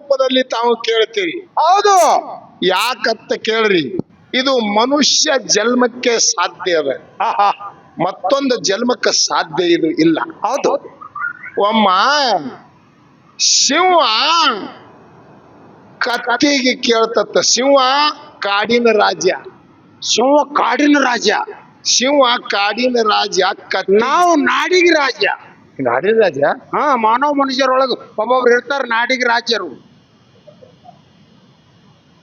ರೂಪದಲ್ಲಿ ತಾವು ಕೇಳ್ತೀರಿ. ಹೌದು. ಯಾಕತ್ತ ಕೇಳ್ರಿ. ಇದು ಮನುಷ್ಯ ಜನ್ಮಕ್ಕೆ ಸಾಧ್ಯ ಅದ. ಮತ್ತೊಂದು ಜನ್ಮಕ್ಕೆ ಸಾಧ್ಯ ಇದು ಇಲ್ಲ. ಹೌದು. ಒಮ್ಮ ಸಿಂಹ ಕತ್ತಿಗೆ ಕೇಳ್ತತ್ತ. ಶಿವ ಕಾಡಿನ ರಾಜ್ಯ. ಸಿಂಹ ಕಾಡಿನ ರಾಜ್ಯ. ಸಿಂಹ ಕಾಡಿನ ರಾಜ್ಯ ನಾವು ನಾಡಿಗೆ ರಾಜ್ಯ. ನಾಡಿನ ರಾಜ್ಯ? ಹಾ ಮಾನವ ಮನುಷ್ಯರೊಳಗ ಒಬ್ಬೊಬ್ರು ಇರ್ತಾರ ನಾಡಿಗೆ ರಾಜ್ಯರು.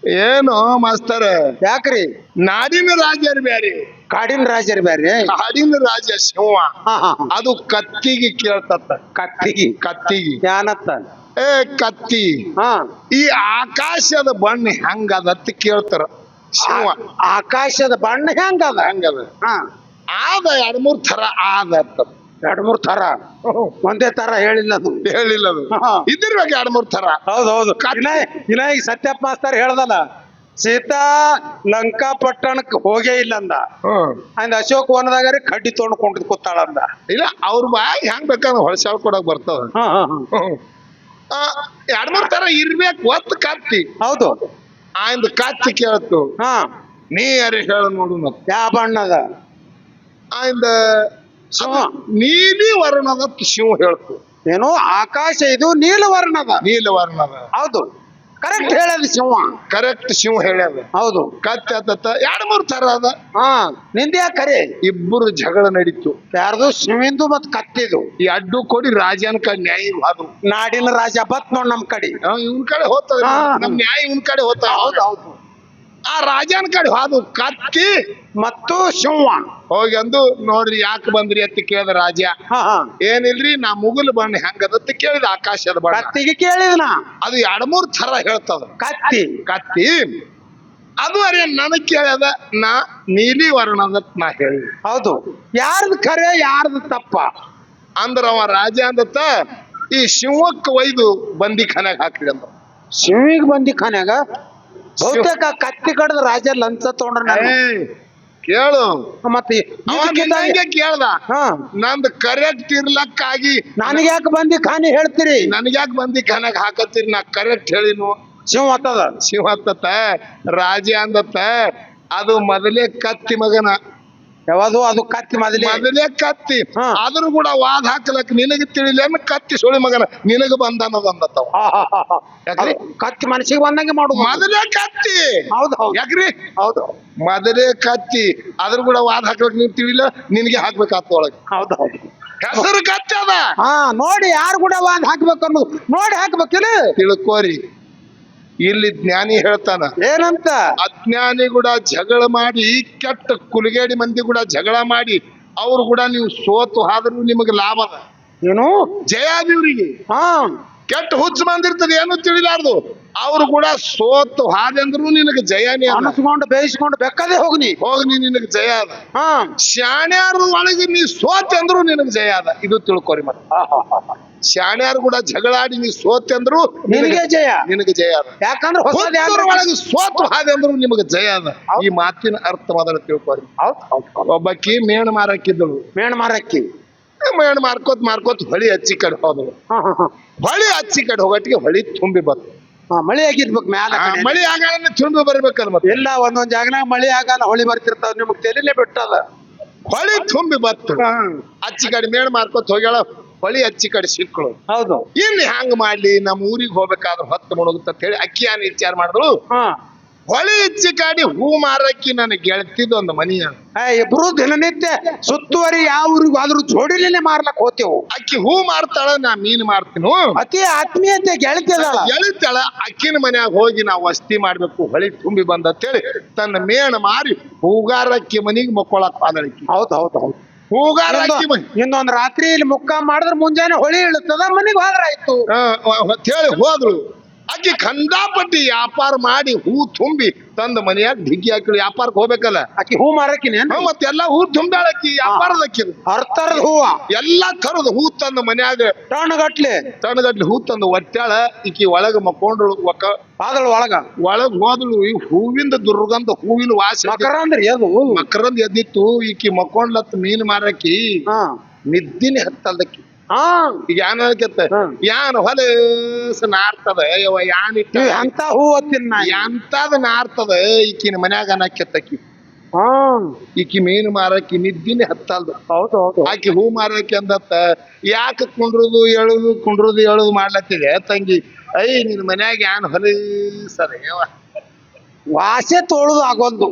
ಏನು ಮಾಸ್ತರ? ಯಾಕ್ರಿ? ನಾಡಿನ ರಾಜರು ಬ್ಯಾರಿ. ಕಾಡಿನ ರಾಜರು ಬ್ಯಾರೆ? ಕಾಡಿನ ರಾಜ ಶಿವ. ಹಾ ಹಾ ಹಾ. ಅದು ಕತ್ತಿಗೆ ಕೇಳ್ತತ್ತ. ಕತ್ತಿಗೆ? ಕತ್ತಿಗೆ. ಯಾನತ್ತ? ಏ ಕತ್ತಿ. ಹಾ. ಈ ಆಕಾಶದ ಬಣ್ಣ ಹೆಂಗದತ್ತ ಕೇಳ್ತಾರ ಶಿವ. ಆಕಾಶದ ಬಣ್ಣ ಹೆಂಗದ? ಹೆಂಗದ? ಹಾ. ಆದ ಎರಡ್ ಮೂರ್ ತರ ಆದ ಅಂತ. ಎರಡ್ ಮೂರ್ ತರ ಒಂದೇ ತರ ಹೇಳಿಲ್ಲ ಅದು. ಹೇಳಿಲ್ಲ ಅದು. ಇದ್ದಿರ್ಬೇಕು ಎರಡ್ ಮೂರ್ ತರ ಹೌದು ಹೌದು. ಕತ್ತಿ. ಇನ್ನ ಇನ್ನ ಈಗ ಸತ್ಯಪ್ಪ ಮಾಸ್ತರ್ ಹೇಳ್ದಲ್ಲ ಸೀತಾ ಲಂಕಾ ಪಟ್ಟಣಕ್ಕೆ ಹೋಗೇ ಇಲ್ಲ ಅಂದ ಅಂದ ಅಶೋಕ್ ವನದಾಗಾರೆ ಕಡ್ಡಿ ತೊಗೊಂಡ್ಕೊಂಡು ಕೂತಾಳಂದ. ಇಲ್ಲ ಅವ್ರ ಬಾಯ್ ಹೆಂಗ್ ಬೇಕಾದ್ರೆ ಹೊಳಸಾಳ್ ಕೊಡಕ್ ಬರ್ತದ. ಎರಡ್ ಮೂರ್ ತರ ಇರ್ಬೇಕು ಒತ್ತು ಕತ್ತಿ. ಹೌದು. ಆಯ್ದು ಕತ್ತಿ ಕೇಳ್ತು. ಹಾ. ನೀ ಯಾರು ಹೇಳ ನೋಡು ಮತ್ತೆ. ಯಾವ ಬಣ್ಣದ? ಆಯ್ದ ನೀಲಿ ವರ್ಣದ ಶಿವ ಹೇಳ್ತು. ಏನು? ಆಕಾಶ ಇದು ನೀಲವರ್ಣದ. ನೀಲ ವರ್ಣದ ಹೌದು. ಕರೆಕ್ಟ್ ಹೇಳದ ಶಿವ. ಕರೆಕ್ಟ್ ಶಿವ ಹೇಳ್ಯಾದ. ಹೌದು. ಕತ್ತೆ ಅತ್ತ ಎರಡ್ ಮೂರ್ ತರ ಅದ. ಹಾ ನಿಂದ್ಯಾ ಕರೆ. ಇಬ್ಬರು ಜಗಳ ನಡೀತು. ಯಾರ್ದು? ಶಿವಿಂದು ಮತ್ ಕತ್ತಿದು. ಈ ಅಡ್ಡು ಕೊಡಿ ರಾಜನ ಕಡೆ ನ್ಯಾಯ ಅದು. ನಾಡಿನ ರಾಜ ಬತ್ ನೋಡ್ ನಮ್ ಕಡೆ. ಇವನ್ ಕಡೆ ಹೋತ. ನಮ್ ನ್ಯಾಯ ಇವನ್ ಕಡೆ ಹೋತ ಹೌದು ಹೌದು. ಆ ರಾಜನ ಕಡೆ ಅದು ಕತ್ತಿ ಮತ್ತು ಶಿವ ಹೋಗಿ ಅಂದು ನೋಡ್ರಿ ಯಾಕೆ ಬಂದ್ರಿ? ಅಂತ ಕೇಳಿದ ರಾಜ. ಏನಿಲ್ರಿ ನಾ ಮುಗುಲ್ ಬಣ್ಣ ಹೆಂಗದತ್ತ ಕೇಳಿದ ಆಕಾಶದ ಬಣ್ಣ. ಕತ್ತಿಗೆ ನಾ. ಅದು ಎರಡ್ ಮೂರ್ ತರ ಹೇಳ್ತದ. ಕತ್ತಿ. ಕತ್ತಿ. ಅದು ಅರೆ ನನಗ್ ಕೇಳದ ನಾ ನೀಲಿ ವರ್ಣದ ನಾ ಹೇಳಿ. ಹೌದು. ಯಾರ್ದು ಖರೆ ಯಾರ್ದು ತಪ್ಪ? ಅಂದ್ರ ಅವ ರಾಜ ಅಂದತ್ತ ಈ ಸಿಂಹಕ್ಕೆ ಒಯ್ದು ಬಂದಿ ಖಾನೆಗ್ ಹಾಕ್ರಿ ಅಂದ. ಶಿವಿಗೆ ಬಂದಿ ಖಾನ್ಯಾಗ? ಬಹುತೇಕ ಕತ್ತಿ ಕಡ್ದ ರಾಜ ಲಂಚ ತಗೊಂಡ್ರ ನಾನು. ಕೇಳು. ಮತ್ತೆ ಇದಕ್ಕಿದ್ದಂಗೆ- ಕೇಳ್ದ. ಹಾ. ನಂದು ಕರೆಕ್ಟ್ ಇರ್ಲಕ್ಕಾಗಿ ನನಗೆ ಯಾಕೆ ಬಂದಿ ಖಾನಿ ಹೇಳ್ತೀರಿ? ನನಗ್ಯಾಕ್ ಬಂದಿ ಖಾನೆ ಹಾಕತ್ತೀರಿ? ನಾ ಕರೆಕ್ಟ್ ಹೇಳಿನು. ಶಿವ ಹತ್ತದ. ಶಿವ ಹತ್ತತ್ತ ರಾಜ ಅಂದತ್ತ. ಅದು ಮೊದಲೇ ಕತ್ತಿ ಮಗನ. ಯಾವುದು ಅದು ಕತ್ತಿ ಮೊದಲೇ. ಮೊದಲೇ ಕತ್ತಿ. ಹಾ. ಆದ್ರೂ ಕೂಡ ವಾದ ಹಾಕ್ಲಕ್ ನಿನಗೆ ತಿಳಿಲೇನ ಕತ್ತಿ ಸುಳಿ ಮಗನ. ನಿನಗ ಬಂದ. ಯಾಕ್ರಿ? ಅದು ಕತ್ತಿ ಮನಸ್ಸಿಗೆ ಬಂದಂಗೆ ಮಾಡುದು ಮೊದಲೇ ಕತ್ತಿ. ಹೌದು ಹೌದು. ಯಾಕ್ರಿ? ಹೌದು. ಮೊದಲೇ ಕತ್ತಿ. ಆದ್ರೂ ಕೂಡ ವಾದ ಹಾಕ್ಲಕ್ ನೀನ್ ತಿಳಿಲ ನಿನಗೆ ಹಾಕ್ಬೇಕಾಗ್ತ ಒಳಗೆ. ಹೌದು ಹೌದು. ಹೆಸರು ಕತ್ತಿ ಅದ. ಹಾ ನೋಡಿ ಯಾರು ಕೂಡ ವಾದ ಹಾಕ್ಬೇಕು ಅನ್ನೋದು. ನೋಡಿ ಹಾಕ್ಬೇಕಿಲ್ಲ ತಿಳ್ಕೋರಿ. ಇಲ್ಲಿ ಜ್ಞಾನಿ ಹೇಳ್ತಾನ ಏನಂತ? ಅಜ್ಞಾನಿ ಕೂಡ ಜಗಳ ಮಾಡಿ ಕೆಟ್ಟ ಕುಲಿಗೇಡಿ ಮಂದಿ ಕೂಡ ಜಗಳ ಮಾಡಿ ಅವ್ರು ಕೂಡ ನೀವು ಸೋತು ಆದ್ರೂ ನಿಮಗೆ ಲಾಭ ಅದ ಏನು? ಜಯಾದಿವ್ರಿಗೆ ಹಾ. ಕೆಟ್ಟ ಹುಚ್ಚು ಬಂದಿರ್ತದೆ ಏನು ತಿಳಿಲಾರ್ದು. ಅವ್ರು ಕೂಡ ಸೋತು ಹಾದಂದ್ರು ನಿನಗೆ ಜಯನೇ ಅನಿಸ್ಕೊಂಡು ಬೇಯಿಸ್ಕೊಂಡು ಬೆಕ್ಕದೇ ಹೋಗ್ನಿ ಹೋಗ್ನಿ ನಿನಗೆ ಜಯ ಅದ ಹಾ. ಶಾಣ್ಯಾರ ಒಳಗೆ ನೀ ಸೋತ್ ಅಂದ್ರು ನಿನಗೆ ಜಯ ಅದ ಇದು ತಿಳ್ಕೊರಿ ಮತ್ತೆ. ಶಾಣ್ಯಾರು ಕೂಡ ಜಗಳಾಡಿ ನೀ ಸೋತೆ ಅಂದ್ರು ನಿನಗೆ ಜಯ. ನಿನಗೆ ಜಯ ಅದ. ಯಾಕಂದ್ರೆ ಒಳಗೆ ಸೋತು ಹಾಗೆ ಅಂದ್ರು ನಿಮಗೆ ಜಯ ಅದ. ಈ ಮಾತಿನ ಅರ್ಥವಾದ ತಿಳ್ಕೊರಿ. ಹೌದ್ ಹೌದ್ ಹೌದ್. ಒಬ್ಬಕಿ ಮೇಣ ಮಾರಕ್ಕಿದ್ದಳು. ಮೇಣ ಮಾರಕ್ಕಿ. ಮೇಣ ಮಾರ್ಕೋತ್ ಮಾರ್ಕೋತ್ ಹೊಳಿ ಹಚ್ಚಿ ಕಡೆ ಹೋದಳು. ಹಾ ಹಾ ಹಾ. ಹೊಳಿ ಹಚ್ಚಿ ಕಡೆ ಹೋಗಟ್ಟಿಗೆ ಹೊಳಿ ತುಂಬಿ ಬಂತು. ಹಾ, ಮಳಿ ಆಗಿರ್ಬೇಕು ಮ್ಯಾಲ ಆ ಕಡೆ. ಮಳಿ ತುಂಬಿ ಬರ್ಬೇಕಲ್ಲ ಮತ್ತೆ. ಎಲ್ಲ ಒಂದೊಂದ್ ಜಾಗನಾಗ ಮಳಿ ಆಗಲ್ಲ ಹೊಳಿ ಬರ್ತಿರ್ತಾವ ನಿಮಗ್ ತೆಲಿಲೆ ಬಿಟ್ಟದ. ಹೊಳಿ ತುಂಬಿ ಬತ್ತು ಅಚ್ಚಿ ಕಡೆ ಮೇಣ ಮಾರ್ಕೋತ್ ಹೋಗ್ಯಾಳ. ಹೊಳಿ ಹಚ್ಚಿ ಕಡೆ ಸಿಕ್ಕಳು. ಹೌದು. ಇನ್ನು ಹ್ಯಾಂಗ ಮಾಡ್ಲಿ? ನಮ್ಮ ಊರಿಗೆ ಹೋಗ್ಬೇಕಾದ್ರೆ ಹೊತ್ತು ಮುಳುಗುತ್ತ ಅಂತ ಹೇಳಿ ಅಕ್ಕಿಯಾನ ವಿಚಾರ ಮಾಡಿದ್ರು ಹಾ. ಹೊಳಿ ಹಚ್ಚಿ ಕಾಡಿ ಹೂ ಮಾರಕ್ಕಿ ನನ್ನ ಗೆಳತಿದ್ದು ಒಂದು ಮನಿಯ. ಏ, ಇಬ್ರು ದಿನನಿತ್ಯ ಸುತ್ತುವರಿ ಯಾವ ಊರಿಗೂ ಆದ್ರೂ ಜೋಡಿಲೇನೆ ಮಾರ್ಲಕ್ ಹೋತೇವು ಅಕ್ಕಿ ಹೂ ಮಾರ್ತಾಳ ನಾ ಮೀನ್ ಮಾರ್ತೀನು. ಅತಿ ಆತ್ಮೀಯತೆ ಗೆಳತಿಯದ ಗೆಳತಾಳ ಅಕ್ಕಿನ ಮನ್ಯಾಗ ಹೋಗಿ ನಾವು ವಸ್ತಿ ಮಾಡ್ಬೇಕು ಹೊಳಿ ತುಂಬಿ ಬಂದ ಹೇಳಿ ತನ್ನ ಮೇಣ ಮಾರಿ ಹೂಗಾರಕ್ಕಿ ಮನಿಗೆ ಮಕ್ಕೊಳಕ್ ಪಾದಳಕ್ಕಿ ಹೌದು ಹೌದು ಹೌದ್. ಇನ್ನೊಂದ್ ರಾತ್ರಿ ಇಲ್ಲಿ ಮುಕ್ಕಾಮ್ ಮಾಡಿದ್ರೆ ಮುಂಜಾನೆ ಹೊಳಿ ಇಳುತ್ತದ ಮನೆಗೆ ಹೋದ್ರಾಯ್ತು ಹೇಳಿ ಹೋದ್ರು. ಅಕ್ಕಿ ಖಂಡಾಪಟ್ಟಿ ವ್ಯಾಪಾರ ಮಾಡಿ ಹೂ ತುಂಬಿ ತಂದ ಮನೆಯಾಗ ಡಿಗ್ಗಿ ಹಾಕಿ ವ್ಯಾಪಾರಕ್ಕೆ ಹೋಗ್ಬೇಕಲ್ಲ? ಆಕಿ ಹೂ ಮಾರಕಿನ ಹಾ, ಮತ್ತೆಲ್ಲಾ ಹೂ ತುಂಬ್ಯಾಳಕ್ಕಿ ವ್ಯಾಪಾರದಕ್ಕಿ. ಅರ್ಥರದ ಹೂವ. ಎಲ್ಲಾ ತರದ ಹೂ ತಂದ ಮನ್ಯಾಗ. ತಣ್ಣಗಟ್ಲೆ. ಗಟ್ಲೆ ತಣ್ಣಗಟ್ಲಿ ಹೂ ತಂದು ಒಟ್ಟಾಳ ಈಕಿ ಒಳಗ ಮಕ್ಕೊಂಡ್ರು ಒಕ್ಕ ಬಾದಳ ಒಳಗ. ಒಳಗ್ ಹೋದಳು ಈ ಹೂವಿಂದ ದುರ್ಗಂಧ ಹೂವಿನ ವಾಸ ಮಕರ ಅಂದ್ರಿ ಅದು ಮಕರಂದ್ ಎದ್ದಿತ್ತು ಈಕಿ ಮಕ್ಕೊಂಡ್ಲತ್ ಮೀನ್ ಮಾರಕಿ. ಹಾ. ನಿದ್ದಿನೇ ಹತ್ತಲ್ದಕ್ಕಿ. ಹಾ. ಈಗ ಯಾನ್ ಹೇಳ್ಕತ್ತ. ಯಾನ್ ಹೊಲಸ ನಾರ್ತದ? ಯವ್ವ ಯಾನ್ ಇಟ್ಟ ಅಂತ ಎಂತ ಹೂ ಓದ್ತೀನಿ ನಾ ಎಂತದ ನಾರ್ತದ? ಈಕಿನ ಮನ್ಯಾಗ ಅನ್ನಕ್ಕೆತ್ತಕಿ ಹಾ. ಈಕಿ ಮೀನು ಮಾರಕ್ಕೆ ನಿದ್ದಿನ ಹತ್ತಲ್ದು. ಹೌದು ಹೌದು. ಆಕಿ ಹೂ ಮಾರಕ್ಕೆ ಅಂದತ್ತ ಯಾಕೆ ಕುಂಡ್ರದು ಎಳುದು ಕುಂಡ್ರದು ಎಳುದು ಮಾಡ್ಲತ್ತಿದೆ ತಂಗಿ? ಐ ನಿನ್ ಮನ್ಯಾಗ ಯಾನ್ ಹೊಲಸದ ಯವ್ವ ವಾಸೆ ತೋಳುದು ಆಗೋಲ್ದು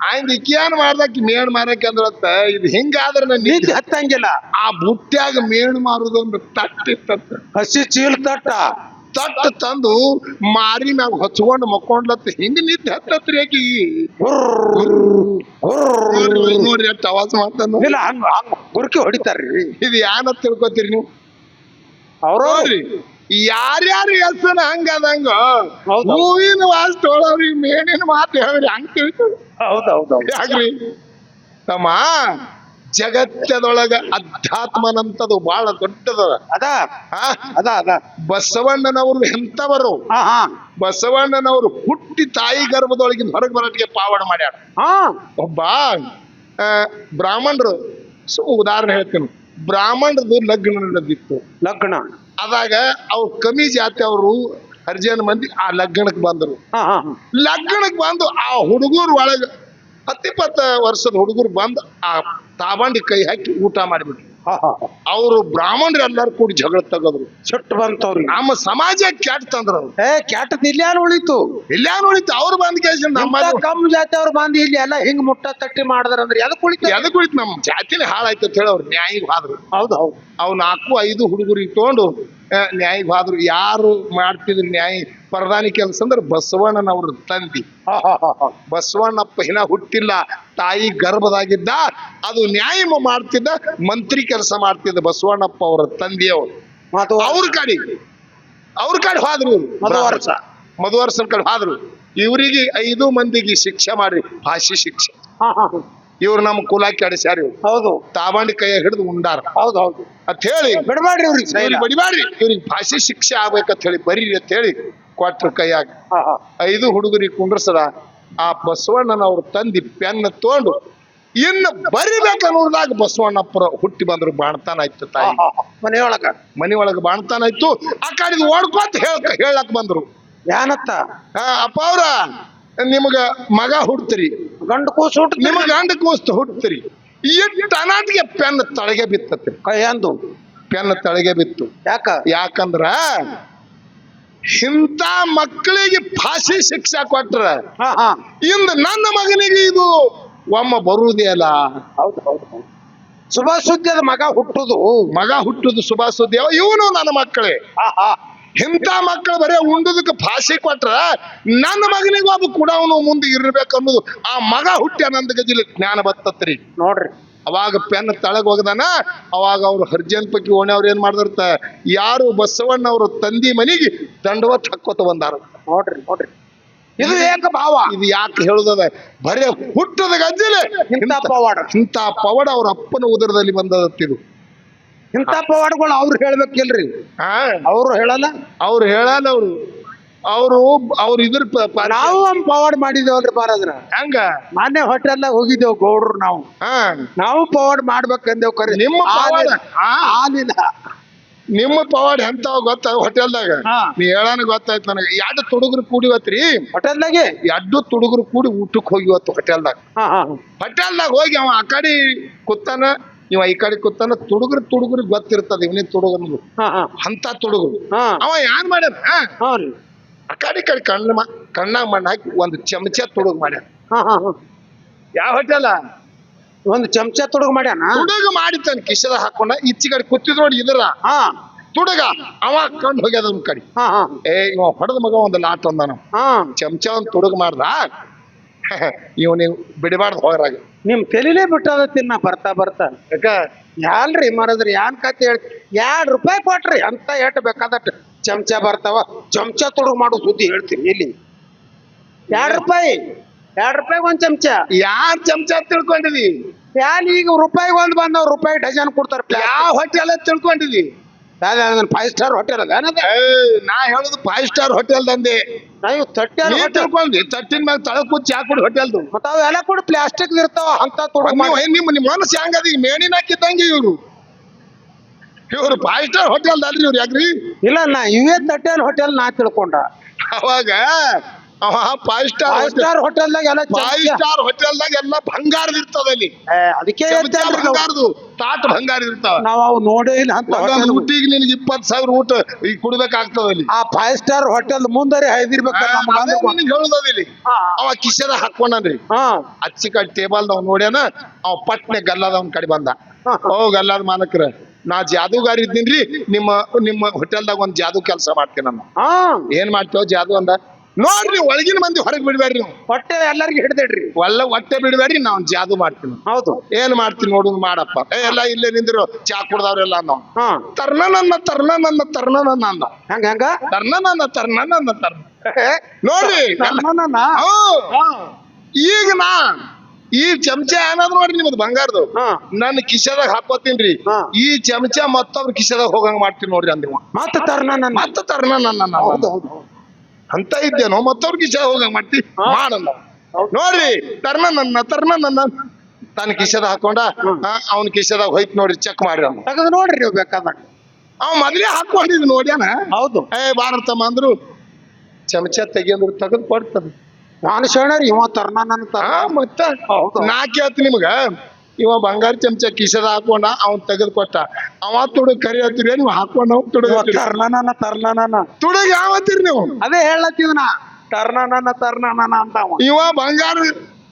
ಆಯ್ತು ಈಕಿ ಏನ್ ಮಾಡ್ದಕ್ಕಿ ಮೇಣ್ ಮಾರಕ್ಕೆ ಅಂದ್ರತ್ತ ಇದು ಹಿಂಗಾದ್ರ ನಿದ್ದೆ ಹತ್ತಂಗಿಲ್ಲ. ಆ ಬುಟ್ಟ್ಯಾಗ ಮೇಣ್ ಮಾರುದೊಂದು ತಟ್ಟಿತ್ತ ಹಸಿ ಚೀಲ ತಟ್ಟ. ತಟ್ಟ ತಂದು ಮಾರಿ ಮ್ಯಾಗ ಹೊಚ್ಕೊಂಡು ಮಕ್ಕೊಂಡ್ಲತ್ತ ಹಿಂಗ ನಿದ್ದೆ ಹತ್ತತ್ರಿ ಆಕಿ. ನೋಡ್ರಿ ಎಷ್ಟು ಅವಾಜ್ ಮಾಡ್ತಾನ. ಇಲ್ಲ ಹಂಗ ಗುರುಕಿ ಹೊಡಿತಾರ್ರಿ. ಇದು ಯಾನ ತಿಳ್ಕೊತೀರಿ ನೀವು? ಅವ್ರ ನೋಡ್ರಿ. ಯಾರ್ಯಾರ ಹೆಸರು ಹಂಗದಂಗ. ಹೂವಿನ ವಾಸ ತೊಳವ್ರಿ ಮೇಣಿನ ಮಾತು ಹೇಳ್ರಿ ಹಂಗ ಯಾಕ್ರಿ? ತಮ್ಮ ಜಗತ್ತದೊಳಗ ಅಧ್ಯಾತ್ಮನಂತದು ಬಹಳ ದೊಡ್ಡದ ಅದ? ಅದ ಅದ. ಬಸವಣ್ಣನವರು ಎಂತವರು ಬಸವಣ್ಣನವರು ಹುಟ್ಟಿ ತಾಯಿ ಗರ್ಭದೊಳಗಿನ ಹೊರಗೆ ಬರೋಟಿಗೆ ಪಾವಡ ಮಾಡ್ಯಾರ. ಹಾ. ಒಬ್ಬ ಬ್ರಾಹ್ಮಣರು ಸು ಉದಾಹರಣೆ ಹೇಳ್ತೇನೆ. ಬ್ರಾಹ್ಮಣರದು ಲಗ್ನ ನಡೆದಿತ್ತು. ಲಗ್ನ. ಅದಾಗ ಅವ್ರು ಕಮ್ಮಿ ಜಾತಿ ಅವರು ಹರಿಜನ ಮಂದಿ ಆ ಲಗ್ನಕ್ಕೆ ಬಂದರು. ಲಗ್ನಕ್ಕೆ ಬಂದು ಆ ಹುಡುಗರು ಒಳಗ ಹತ್ತಿಪ್ಪತ್ತ ವರ್ಷದ ಹುಡುಗರು ಬಂದು ಆ ತಾಬಂಡಿ ಕೈ ಹಾಕಿ ಊಟ ಮಾಡಿಬಿಟ್ರು. ಅವರು ಬ್ರಾಹ್ಮಣರು ಎಲ್ಲಾರು ಕೂಡಿ ಜಗಳ ತಗದ್ರು. ಸಿಟ್ಟು ಬಂತವ್ರಿ. ನಮ್ಮ ಸಮಾಜ ಕ್ಯಾಟ್ ತಂದ್ರು ಅವ್ರು. ಏ ಕೆಟ್ಟದ್ ಇಲ್ಲಾನು ಯಾರು ಉಳಿತು? ಇಲ್ಲ ಉಳಿತು ಅವ್ರು ಬಂದ್ ಕೇಳಿ ನಮ್ಮ ಇಂಥ ಕಮ್ ಜಾತಿ ಅವ್ರು ಬಂದು ಇಲ್ಲಿ ಎಲ್ಲ ಹಿಂಗ್ ಮುಟ್ಟ ತಟ್ಟಿ ಮಾಡಿದ್ರ ಅಂದ್ರೆ ಎದಕ್ ಉಳಿತು? ಎದಕ್ ಉಳಿತು ನಮ್ಮ ಜಾತಿನೇ ಹಾಳಾಯ್ತು ಅಂತ ಹೇಳಿ ಅವ್ರು ನ್ಯಾಯಿಗೆ ಹಾದ್ರು. ಹೌದು ಹೌದು. ಅವ್ ನಾಲ್ಕು ಐದು ಹುಡುಗರಿಗೆ ತಗೊಂಡು ಆ, ನ್ಯಾಯಿಗೆ ಹಾದ್ರು. ಯಾರು ಮಾಡ್ತಿದ್ರು ನ್ಯಾಯ ಪ್ರಧಾನಿ ಕೆಲಸ ಅಂದ್ರೆ ಬಸವಣ್ಣನವ್ರ ತಂದಿ. ಬಸವಣ್ಣಪ್ಪ ಹಿನ ಹುಟ್ಟಿಲ್ಲ ತಾಯಿ ಗರ್ಭದಾಗಿದ್ದ ಅದು ನ್ಯಾಯ ಮಾಡ್ತಿದ್ದ ಮಂತ್ರಿ ಕೆಲಸ ಮಾಡ್ತಿದ್ದ ಬಸವಣ್ಣಪ್ಪ ಅವರ ತಂದೆಯವರು. ಅವ್ರ ಕಡೆ ಅವ್ರ ಕಡೆ ಹೋದ್ರು. ಮಧುವರ್ಷ. ಮಧುವರ್ಷನ್ ಕಡೆ ಹೋದ್ರು. ಇವರಿಗೆ ಐದು ಮಂದಿಗೆ ಶಿಕ್ಷೆ ಮಾಡ್ರಿ ಭಾಷೆ ಶಿಕ್ಷೆ. ಇವ್ರು ನಮ್ಮ ಕುಲ ಕೆಡಿಸ್ಯಾರ ಇವ್ರು. ಹೌದು. ತಾಬಂಡಿ ಕೈಯ ಹಿಡಿದು ಉಂಡಾರ. ಹೌದು ಹೌದು. ಅಂತ ಹೇಳಿ ಬಿಡ್ಬೇಡ್ರಿ ಇವ್ರಿಗೆ ಬಡಿಬಾಡ್ರಿ. ಇವ್ರಿಗೆ ಭಾಷೆ ಶಿಕ್ಷೆ ಆಗ್ಬೇಕಂತ ಹೇಳಿ ಬರೀರಿ ಅಂತ ಹೇಳಿ. ಕೊಟ್ರು ಕೈಯಾಗ ಐದು ಹುಡುಗರಿಗೆ ಕುಂಡ್ರಸದ ಆ ಬಸವಣ್ಣನ ಅವ್ರು ತಂದಿ ಪೆನ್ ತಗೊಂಡು ಇನ್ನು ಬರಿಬೇಕನ್ನೋದಾಗ ಬಸವಣ್ಣಪ್ಪರ ಹುಟ್ಟಿ ಬಂದ್ರು ಬಾಣ್ತಾನ ಆಯ್ತು ತಾಯಿ. ಮನೆಯೊಳಗ. ಮನೆಯೊಳಗ ಬಾಣ್ತಾನ ಆಯ್ತು. ಆ ಕಡೆ ಓಡ್ಕೋತ ಹೇಳ್ಕ ಹೇಳಕ್ ಬಂದ್ರು. ಯಾನತ್ತ? ಅಪ್ಪ ಅವ್ರ ನಿಮಗ ಮಗ ಹುಡ್ತೀರಿ. ಗಂಡು ಕೂಸು ಹುಟ್ಟ ನಿಮಗ ಗಂಡ ಕೂಸ್ತು ಹುಡ್ತೀರಿ ಎಷ್ಟು ಅನಾಟಿಗೆ ಪೆನ್ ತಳಗೆ ಬಿತ್ತತ್ತೆ. ಕೈ ಅಂದು. ಪೆನ್ ತಳಗೆ ಬಿತ್ತು. ಯಾಕ? ಯಾಕಂದ್ರ ಇಂಥ ಮಕ್ಕಳಿಗೆ ಫಾಸಿ ಶಿಕ್ಷೆ ಕೊಟ್ರ ಇಂದ ನನ್ನ ಮಗನಿಗೆ ಇದು ಒಮ್ಮ ಬರುವುದೇ ಅಲ್ಲ. ಶುಭ ಸುದ್ದಿಯದ ಮಗ ಹುಟ್ಟುದು. ಮಗ ಹುಟ್ಟುದು ಶುಭ ಸುದ್ದಿ ಇವನು ನನ್ನ ಮಕ್ಕಳೇ. ಇಂಥ ಮಕ್ಕಳು ಬರೀ ಉಂಡದಕ್ಕೆ ಫಾಸಿ ಕೊಟ್ರ ನನ್ನ ಮಗನಿಗೆ ಒಬ್ಬ ಕೂಡ ಅವನು ಮುಂದೆ ಇರ್ಬೇಕು ಅನ್ನೋದು. ಆ ಮಗ ಹುಟ್ಟಿ ಆನಂದ ಗಜಿಲಿ ಜ್ಞಾನ ಬತ್ತತ್ರಿ. ನೋಡ್ರಿ. ಅವಾಗ ಪೆನ್ ತಳಗ್ ಹೋಗದಾನ ಅವಾಗ ಅವ್ರು ಹರ್ಜನ್ ಓಣವರು ಏನು ಏನ್ ಮಾಡಿದಿರ್ತ ಯಾರು ಬಸವಣ್ಣ ಅವ್ರ ತಂದಿ ಮನಿಗೆ ದಂಡವತ್ ಹಾಕೋತ ಬಂದಾರ. ನೋಡ್ರಿ ನೋಡ್ರಿ. ಇದು ಏಕ ಭಾವ. ಇದು ಯಾಕೆ ಹೇಳುದದ? ಬರೇ ಹುಟ್ಟದ ಗಂಜಲೆ. ಇಂಥ ಪವಾಡ. ಇಂಥ ಪವಾಡ ಅವ್ರ ಅಪ್ಪನ ಉದರದಲ್ಲಿ ಬಂದದತ್ತಿದು. ಇಂಥ ಪವಾಡಗಳು ಅವ್ರು ಹೇಳ್ಬೇಕಿಲ್ರಿ. ಹಾ. ಅವ್ರು ಹೇಳಲ್ಲ? ಅವ್ರು ಹೇಳಲ್ಲ ಅವ್ರು. ಅವರು ಅವ್ರು ಇದ್ರ ಪ- ಪ- ನಾವು ಒಂದ್ ಪವಾಡ ಮಾಡಿದೇವಲ್ರಿ ಬಾರದ್ರ ಹಂಗ? ಮಾನ್ಯ ಹೋಟೆಲ್ದಾಗ ಹೋಗಿದ್ದೇವ್ ಗೌಡ್ರು ನಾವು. ಹಾ. ನಾವು ಪವಾಡ ಮಾಡ್ಬೇಕಂದೇವ್ ಕರೆ. ನಿಮ್ಮ ಪವಾಡ? ಆ- ಆಲಿಲ್ಲ ನಿಮ್ಮ ಪವಾಡ್ ಎಂತ ಗೊತ್ತ ಹೋಟೆಲ್ದಾಗ ಹಾ. ನೀ ಹೇಳಾನ ಗೊತ್ತಾಯ್ತು ನನಗೆ. ಎರಡು ತುಡುಗರು ಕೂಡಿವತ್ರಿ ಹೋಟೆಲ್ದಾಗೆ ಎರಡು ತುಡುಗರು ಕೂಡಿ ಊಟಕ್ಕೆ ಹೋಗಿವತ್ತು ಹೋಟೆಲ್ದಾಗ ಹಾ ಹಾ. ಹೋಟೆಲ್ದಾಗ ಹೋಗಿ ಅವ ಆ ಕಡೆ ಕುತ್ತಾನ ಇವ ಈ ಕಡೆ ಕುತ್ತಾನ ತುಡುಗರು ತುಡುಗರು ಗೊತ್ತಿರ್ತದ ಇವನೇ ತುಡುಗರು ಹಾ ಹಾ. ಅಂತ ತುಡುಗರು. ಹಾ. ಅವ ಯಾನ್ ಮಾಡ್ಯಾನ? ಹಾ? ಹಾ ರೀ. ಆ ಕಡೆ ಈ ಕಡೆ ಕಣ್ಣ ಕಣ್ಣಾಗ ಮಣ್ಣು ಹಾಕಿ ಒಂದು ಚಮಚ ತುಡುಗ್ ಮಾಡ್ಯಾನ. ಹಾ ಹಾ ಹಾ. ಯಾವ ಹೋಟೆಲ ಒಂದ್ ಚಮಚ ತೊಡಗು ಮಾಡ್ಯಾನ? ತುಡಗ ಮಾಡಿ ತನ್ನ ಕಿಶದ ಹಾಕೊಂಡ ಈಚೆ ಕಡೆ ಕೂತಿದ್ ನೋಡಿ ಇದರ ಹಾ. ತುಡಗ ಅವ ಕಂಡು ಹೋಗ್ಯದ ನಮ್ ಕಡೆ. ಹಾ ಹಾ. ಏ ಇವ ಹೊಡೆದ ಮಗ ಒಂದು ಲಾಟ್ ಅಂದಾನ. ಹಾ. ಚಮಚ ಒಂದು ತುಡುಗ ಮಾಡ್ದ. ಇವ್ ನೀವು ಬಿಡಬಾರ್ದು ಹೋಗ್ರಾಗ ನಿಮ್ ತಲಿಲೇ ಬಿಟ್ಟದ ತಿನ್ನ ಬರ್ತಾ ಬರ್ತಾ. ಯಾಕ? ಯಾಲ್ರಿ ಮಾರದ್ರಿ ಯಾನ್ ಕತೆ ಹೇಳಿ ಎರಡ್ ರೂಪಾಯಿ ಕೊಟ್ರಿ ಅಂತ ಎಟ್ ಬೇಕಾದಟ್ ಚಮಚ ಬರ್ತಾವ. ಚಮಚ ತುಡುಗ್ ಮಾಡೋ ಸುದ್ದಿ ಹೇಳ್ತೀನಿ ಇಲ್ಲಿ. ಎರಡ್ ರೂಪಾಯಿ? ಎರಡ್ ರೂಪಾಯಿಗೆ ಒಂದು ಚಮಚ. ಯಾರ್ ಚಮಚ ತಿಳ್ಕೊಂಡಿದಿ? ಪ್ಯಾನ್ ಈಗ ರೂಪಾಯಿಗೆ ಒಂದ್ ಬಂದವ್ ರೂಪಾಯಿ ಡಜನ್ ಕೊಡ್ತಾರ ಯಾವ ಹೋಟೆಲ್ ತಿಳ್ಕೊಂಡಿದಿ? ಫೈವ್ ಸ್ಟಾರ್ ಹೋಟೆಲ್ ಅದ ನಾ ಹೇಳುದು ಫೈವ್ ಸ್ಟಾರ್ ಹೋಟೆಲ್ ದಂದೆ. ನಾವು ತಟ್ಟೆ ನೀ ತಿಳ್ಕೊಂಡಿ ತಟ್ಟಿನ ಮ್ಯಾಗ ತಳ ಕೂತ್ ಚಾ ಕುಡಿ ಹೋಟೆಲ್ದು. ಮತ್ತ ಅವೆಲ್ಲ ಕೂಡ ಪ್ಲಾಸ್ಟಿಕ್ ಇರ್ತಾವ ಅಂತ ನಿಮ್ಮ ನಿಮ್ಮ ಮನಸ್ಸು ಹೆಂಗದ ಈ ಮೇಣಿನ ಹಾಕಿದ್ದಂಗೆ ಇವರು. ಇವ್ರು ಫೈವ್ ಸ್ಟಾರ್ ಹೋಟೆಲ್ ಅಲ್ರಿ ಇವ್ರು ಯಾಕ್ರಿ? ಇಲ್ಲ ನಾ ಇವೇ ತಟ್ಟೆಲ್ ಹೋಟೆಲ್ ನಾ ತಿಳ್ಕೊಂಡ. ಅವಾಗ ಅವ ಫೈವ್ ಸ್ಟಾರ್ ಫೈವ್ ಸ್ಟಾರ್ ಹೋಟೆಲ್ದಾಗ ಎಲ್ಲ ಫೈವ್. ಸ್ಟಾರ್ ಹೋಟೆಲ್ದಾಗ ಎಲ್ಲ ಬಂಗಾರದ ಇರ್ತದ ಅಲ್ಲಿ. ಅದಕ್ಕೆ. ಬಂಗಾರದು ತಾಟ್ ಬಂಗಾರ ಇರ್ತಾವ. ನಾವ್ ಅವ್ ನೋಡೇ ಇಲ್ಲ ಅಂತ ಊಟಿಗೆ ನಿನಗೆ ಇಪ್ಪತ್ತು ಸಾವಿರ ಊಟ ಈಗ ಕುಡ್ಬೇಕಾಗ್ತದ ಅಲ್ಲಿ. ಆ ಫೈವ್ ಸ್ಟಾರ್ ಹೋಟೆಲ್ ಮುಂದರಿ ಅದೇ ನಿನಗೆ ಹೇಳುದದ ಇಲ್ಲಿ. ಅವ ಕಿಶೆದ ಹಾಕೊಂಡನ್ರಿ ಹಾ. ಅಚ್ಚಿ ಕಟ್ ಟೇಬಲ್ ನಾವ್ ನೋಡ್ಯಾನ ಅವ ಪಟ್ನೆ ಗಲ್ಲದ ಅವ್ನ ಕಡೆ ಬಂದ. ಓ ಗಲ್ಲದ ಮಾಲಕ್ರ ನಾ ಜಾದೂಗಾರ ಇದ್ದೀನ್ರಿ ನಿಮ್ಮ ನಿಮ್ಮ ಹೋಟೆಲ್ದಾಗ ಒಂದ್ ಜಾದೂ ಕೆಲಸ ಮಾಡ್ತೀನಿ ನಾನು. ಏನ್ ಮಾಡ್ತೇವ ಜಾದೂ ಅಂದ. ನೋಡ್ರಿ ಒಳಗಿನ ಮಂದಿ ಹೊರಗೆ ಬಿಡ್ಬೇಡ್ರಿ ನೀವು. ಹೊಟ್ಟೆ ಎಲ್ಲರಿಗೂ ಹಿಡ್ದೇಡ್ರಿ ಒಳ್ಳೆ ಹೊಟ್ಟೆ ಬಿಡ್ಬೇಡ್ರಿ ನಾವ್ ಜಾದೂ ಮಾಡ್ತೀನಿ. ಹೌದು. ಏನ್ ಮಾಡ್ತೀನಿ ನೋಡು ಮಾಡಪ್ಪ. ಏ ಎಲ್ಲ ಇಲ್ಲೇ ನಿಂದಿರು ಚಾ ಕುಡ್ದವ್ರೆಲ್ಲ ನಾವು ಹಾ. ತರ್ನ ನನ್ನ ತರ್ನ ನನ್ನ ತರ್ನ ನನ್ನ ಅಂದ ಹೆಂಗ ಹೆಂಗ? ತರ್ನ ನನ್ನ ತರ್ನ ತರ್ನ ನೋಡ್ರಿ. ಹ್ಞೂ. ಈಗ ನಾ ಈ ಚಮಚ ಏನಾದ್ರು ನೋಡ್ರಿ ನಿಮ್ದು ಬಂಗಾರದು. ಹಾ. ನನ್ನ ಕಿಶೆದಾಗ ಹಾಕೋತೀನ್ರಿ ಹಾ. ಈ ಚಮಚ ಮತ್ತೊಬ್ರ ಕಿಶೆದಾಗ ಹೋಗಂಗ ಮಾಡ್ತೀನಿ ನೋಡ್ರಿ ಅಂದಿವ. ಮತ್ತ ತರ್ನ ನನ್ನ ಮತ್ತ ತರ್ನ ನನ್ನ ಹೌದು ಹೌದು. ಅಂತ ಇದ್ದೇನೋ ಮತ್ತವ್ರಿಗೆ ಕಿಶ ಹೋಗ ಮಾಡ್ತಿ. ಮಾಡಲ್ಲ. ನೋಡ್ರಿ ತರ್ನ ನನ್ನ ತರ್ನ ನನ್ನ ತನ್ನ ಕಿಶದ ಹಾಕೊಂಡ ಅವನ್ ಕಿಶದಾಗ ಹೋಯ್ತು ನೋಡ್ರಿ ಚೆಕ್ ಮಾಡ್ರಿ ಅವ್ನು. ತೆಗೆದು ನೋಡ್ರಿ ನೀವು ಬೇಕಾದಾಗ. ಅವ್ ಮೊದಲೇ ಹಾಕೊಂಡಿದ್ ನೋಡ್ಯಾನ? ಹೌದು. ಏ ಭಾರತಮ್ಮ ಅಂದ್ರು ಚಮಚ ತೆಗಿಯಂದ್ರು ತೆಗೆದು ಕೊಡ್ತದ. ನಾನು ಶರಣರ್ ಇವ ತರ್ನ. ನನ್ನ ತರ ಮತ್ತ ಹೌದು. ನಾ ಕೇಳ್ತಿ ನಿಮ್ಗ. ಇವ ಬಂಗಾರ ಚಮಚ ಕಿಸದ ಹಾಕೊಂಡ ಅವ್ನ್ ತೆಗೆದು ಕೊಟ್ಟ ಅವ ತುಡು ಕರಿ ಹತ್ತಿರಿ ನೀವು ಹಾಕೊಂಡ ಅವ್ ತುಡುಗ್. ತರ್ನ ನನ್ನ ತುಡುಗ್ ಯಾವ ನೀವು ಅದೇ ಹೇಳತ್ತೀವಿ ನಾ ತರ್ನಾನ ಅಂತ ಅವ. ಇವ ಬಂಗಾರ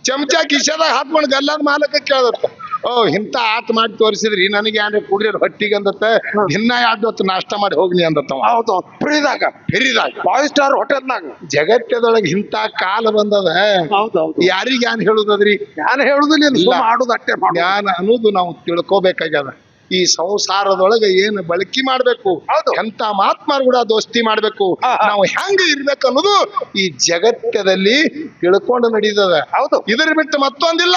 ಚಮಚ ಹಾತ್ ಮಾಡ್ ಗಲ್ಲದ ಮಾಲಕ ಕೇಳದತ್ತ. ಓ ಇಂತ ಆತ್ ಮಾಡಿ ತೋರಿಸಿದ್ರಿ ನನಗೆ ಯಾರು ಕುಡ್ರಿ ಹೊಟ್ಟಿಗೆ ಅಂದತ್ತ ಇನ್ನ ಯಾವ್ದೊತ್ತು ಹೊತ್ತು ನಾಷ್ಟ ಮಾಡಿ ಹೋಗ್ಲಿ ಅಂದತ್ತವ. ಹೌದು ಫ್ರೀದಾಗ. ಹಿರಿದಾಗ ಫೈವ್ ಸ್ಟಾರ್ ಹೋಟೆಲ್ದಾಗ ಜಗತ್ತದೊಳಗೆ ಇಂತ ಕಾಲ ಬಂದದ. ಯಾರಿಗೆ ಯಾನ್ ಹೇಳುದದ್ರಿ? ನಾನು ಹೇಳುದಿಲ್ಲ ನೀನು ಮಾಡುದು ಅಷ್ಟೇ ಮಾಡು ಜ್ಞಾನ ಅನ್ನೋದು ನಾವು ತಿಳ್ಕೋಬೇಕಾಗ್ಯದ. ಈ ಸಂಸಾರದೊಳಗೆ ಏನು ಬಳಕೆ ಮಾಡ್ಬೇಕು. ಎಂತ ಮಹಾತ್ಮರು ಕೂಡ ದೋಸ್ತಿ ಮಾಡ್ಬೇಕು. ನಾವು ಹೆಂಗ ಇರ್ಬೇಕು ಅನ್ನೋದು ಈ ಜಗತ್ತದಲ್ಲಿ ತಿಳ್ಕೊಂಡು ನಡೀತದ ಹೌದು. ಇದರ ಬಿಟ್ಟು ಮತ್ತೊಂದಿಲ್ಲ.